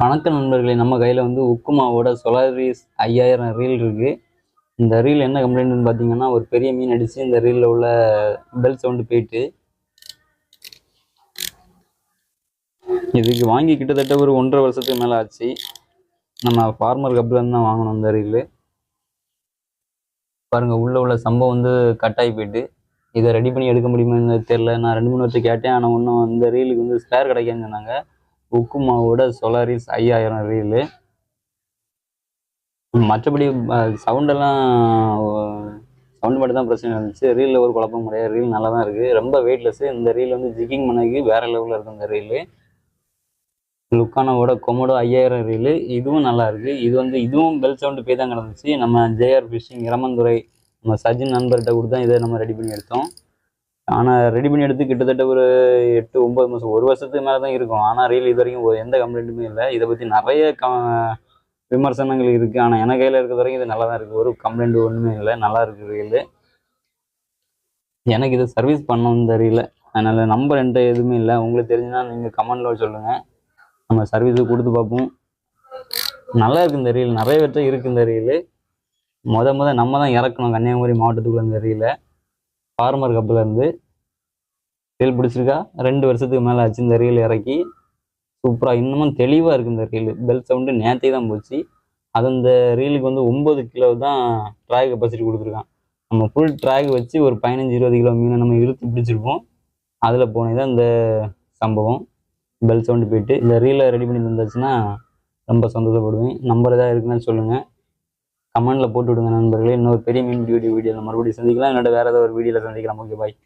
வணக்கம் நண்பர்களே நம்ம கையில் வந்து உக்குமாவோட சொலாரிஸ் ஐயாயிரம் ரீல் இருக்குது இந்த ரீல் என்ன கம்ப்ளைண்ட்னு பார்த்தீங்கன்னா ஒரு பெரிய மீன் அடித்து இந்த ரீலில் உள்ள பெல் சவுண்டு போயிட்டு இதுக்கு வாங்கி கிட்டத்தட்ட ஒரு ஒன்றரை வருஷத்துக்கு மேலே ஆச்சு. நம்ம ஃபார்மர் கப்லேருந்து தான் வாங்கினோம் இந்த ரீலு பாருங்கள் உள்ளே உள்ள சம்பவம் வந்து கட்டாகி போயிட்டு இதை ரெடி பண்ணி எடுக்க முடியுமான்னு தெரில நான் ரெண்டு மூணு வருஷம் கேட்டேன் ஆனால் ஒன்றும் இந்த ரீலுக்கு வந்து ஸ்பேர் கிடைக்காதுன்னு சொன்னாங்க. உக்குமாவோட சோலாரிஸ் ஐயாயிரம் ரீலு மற்றபடி சவுண்டெல்லாம் சவுண்டு மட்டும் தான் பிரச்சனை இருந்துச்சு. ரீலில் ஒரு குழப்பம் கிடையாது. ரீல் நல்லா தான் இருக்குது ரொம்ப வெயிட்லெஸ்ஸு இந்த ரீல் வந்து ஜிக்கிங் பண்ணதுக்கு வேறு லெவலில் இருக்கும் இந்த ரீலு லுக்கானோட கொமோடோ ஐயாயிரம் ரீலு இதுவும் நல்லா இருக்குது இது வந்து இதுவும் பெல் சவுண்டு போய் தான் கிடந்துச்சு. நம்ம ஜேஆர் ஃபிஷிங் இரமந்துரை நம்ம சஜின் நண்பர்கிட்ட கொடுத்தா இதை நம்ம ரெடி பண்ணி எடுத்தோம். ஆனால் ரெடி பண்ணி எடுத்து கிட்டத்தட்ட ஒரு எட்டு ஒம்பது மாதம் ஒரு வருஷத்துக்கு மேலே தான் இருக்கும். ஆனால் ரீல் இது வரைக்கும் ஒரு- எந்த கம்ப்ளைண்ட்டுமே இல்லை. இதை பற்றி நிறைய க விமர்சனங்கள் இருக்குது ஆனால் என கையில் இருக்கிற வரைக்கும் இது நல்லா தான் இருக்குது ஒரு கம்ப்ளைண்ட் ஒன்றுமே இல்லை. நல்லா இருக்குது ரீல் எனக்கு இதை சர்வீஸ் பண்ணணும்னு தெரியல. அதனால் நம்பர் என்கிட்ட எதுவுமே இல்லை. உங்களுக்கு தெரிஞ்சுன்னா நீங்கள் கமெண்டில் சொல்லுங்கள் நம்ம சர்வீஸு கொடுத்து பார்ப்போம். நல்லா இருக்குது இந்த ரீல் நிறைய பேர்ட்ட இருக்குது இந்த ரீல் முத முத நம்ம தான் இறக்கணும். கன்னியாகுமரி மாவட்டத்துக்குள்ள இந்த ரீலை ஃபார்மர் கப்பில் இருந்து ரீல் பிடிச்சிருக்கா? ரெண்டு வருஷத்துக்கு மேலே ஆச்சு இந்த ரீல் இறக்கி. சூப்பராக இன்னமும் தெளிவாக இருக்குது இந்த ரீல் பெல் சவுண்டு நேற்றே தான் போச்சு. அது அந்த ரீலுக்கு வந்து ஒம்பது கிலோ தான் ட்ராக் கெப்பாசிட்டி கொடுத்துருக்கான். நம்ம ஃபுல் ட்ராக் வச்சு ஒரு பதினஞ்சு இருபது கிலோ மீனை நம்ம இழுத்து பிடிச்சிருப்போம். அதில் போனது தான் இந்த சம்பவம். பெல் சவுண்டு போயிட்டு இந்த ரீலை ரெடி பண்ணி தந்தாச்சுன்னா ரொம்ப சந்தோஷப்படுவேன். நம்பர் ஏதாவது இருக்குன்னு சொல்லுங்கள் கமெண்டில் போட்டு விடுங்க நண்பர்களே. இன்னொரு பெரிய மீன் வீடியோ வீடியோவில் மறுபடியும் சந்திக்கலாம். என்னோட வேறு ஏதாவது ஒரு வீடியோவில் சந்திக்கலாம். Okay bye